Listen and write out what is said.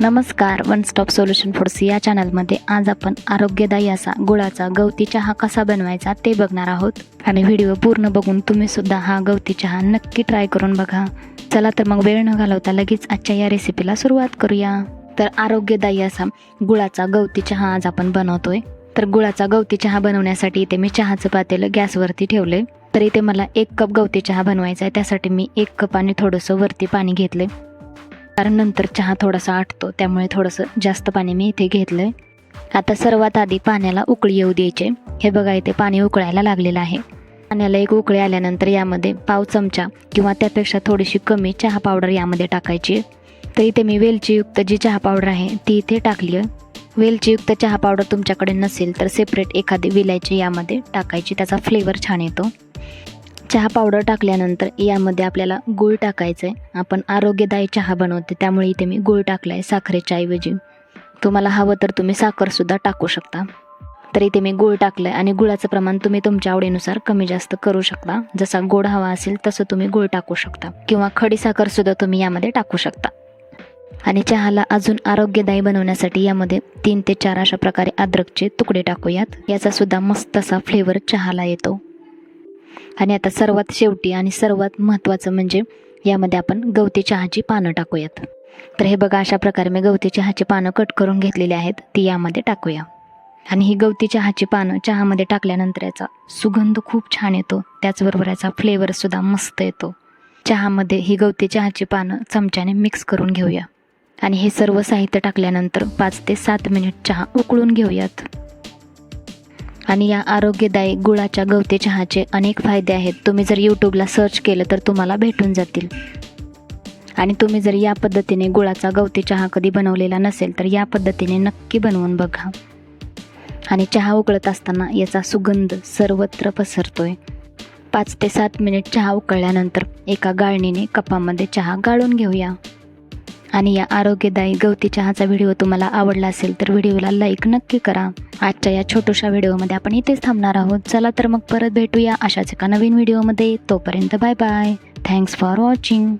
नमस्कार one stop solution foods या चॅनलमध्ये आज आपण आरोग्यदायी असा गुळाचा गवती चहा कसा बनवायचा ते बघणार आहोत. आणि व्हिडिओ पूर्ण बघून तुम्ही सुद्धा हा गवती चहा नक्की ट्राय करून बघा. चला तर मग वेळ न घालवता लगेच आजच्या या रेसिपीला सुरुवात करूया. तर आरोग्यदायी असा गुळाचा गवती चहा आज आपण बनवतोय. तर गुळाचा गवती चहा बनवण्यासाठी इथे मी चहाचं पातेलं गॅसवरती ठेवले. तर इथे मला एक कप गवती चहा बनवायचा आहे त्यासाठी मी एक कप आणि थोडंसं वरती पाणी घेतले कारण नंतर चहा थोडासा आटतो त्यामुळे थोडंसं जास्त पाणी मी इथे घेतलं आहे आता सर्वात आधी पाण्याला उकळी येऊ द्यायचे. हे बघा इथे पाणी उकळायला लागलेलं आहे. पाण्याला एक उकळी आल्यानंतर यामध्ये पाव चमचा किंवा त्यापेक्षा थोडीशी कमी चहा पावडर यामध्ये टाकायची. तर इथे मी वेलचीयुक्त जी चहा पावडर आहे ती इथे टाकली आहे. वेलचीयुक्त चहा पावडर तुमच्याकडे नसेल तर सेपरेट एखादी विलायची यामध्ये टाकायची त्याचा फ्लेवर छान येतो. चहा पावडर टाकल्यानंतर यामध्ये आपल्याला गूळ टाकायचं आहे आपण आरोग्यदायी चहा बनवते त्यामुळे इथे मी गूळ टाकला आहे साखरेच्या ऐवजी. तुम्हाला हवं तर तुम्ही साखरसुद्धा टाकू शकता. तर इथे मी गूळ टाकलं आहे आणि गुळाचं प्रमाण तुम्ही तुमच्या आवडीनुसार कमी जास्त करू शकता. जसा गोड हवा असेल तसं तुम्ही गूळ टाकू शकता. किंवा खडी साखरसुद्धा तुम्ही यामध्ये टाकू शकता. आणि चहाला अजून आरोग्यदायी बनवण्यासाठी यामध्ये तीन ते चार अशा प्रकारे अद्रकचे तुकडे टाकूयात. याचा सुद्धा मस्त असा फ्लेवर चहाला येतो. आणि आता सर्वात शेवटी आणि सर्वात महत्त्वाचं म्हणजे यामध्ये आपण गवती चहाची पानं टाकूयात. तर हे बघा अशा प्रकारे मी गवती चहाची पानं कट करून घेतलेली आहेत. ती यामध्ये टाकूया. आणि ही गवती चहाची पानं चहामध्ये टाकल्यानंतर याचा सुगंध खूप छान येतो. त्याचबरोबर याचा फ्लेवरसुद्धा मस्त येतो. चहामध्ये ही गवती चहाची पानं चमच्याने मिक्स करून घेऊया. आणि हे सर्व साहित्य टाकल्यानंतर पाच ते सात मिनिट चहा उकळून घेऊयात. आणि या आरोग्यदायी गुळाच्या गवती चहाचे अनेक फायदे आहेत. तुम्ही जर यूट्यूबला सर्च केलं तर तुम्हाला भेटून जातील. आणि तुम्ही जर या पद्धतीने गुळाचा गवती चहा कधी बनवलेला नसेल तर या पद्धतीने नक्की बनवून बघा. आणि चहा उकळत असताना याचा सुगंध सर्वत्र पसरतोय. पाच ते सात मिनिट चहा उकळल्यानंतर एका गाळणीने कपामध्ये चहा गाळून घेऊया. आणि या आरोग्यदायी गवती चहाचा व्हिडिओ तुम्हाला आवडला असेल तर व्हिडिओला लाईक नक्की करा. आजच्या या छोट्याशा व्हिडिओमध्ये आपण इथेच थांबणार आहोत. चला तर मग परत भेटूया अशाच एका नवीन व्हिडिओमध्ये. तोपर्यंत bye bye thanks for watching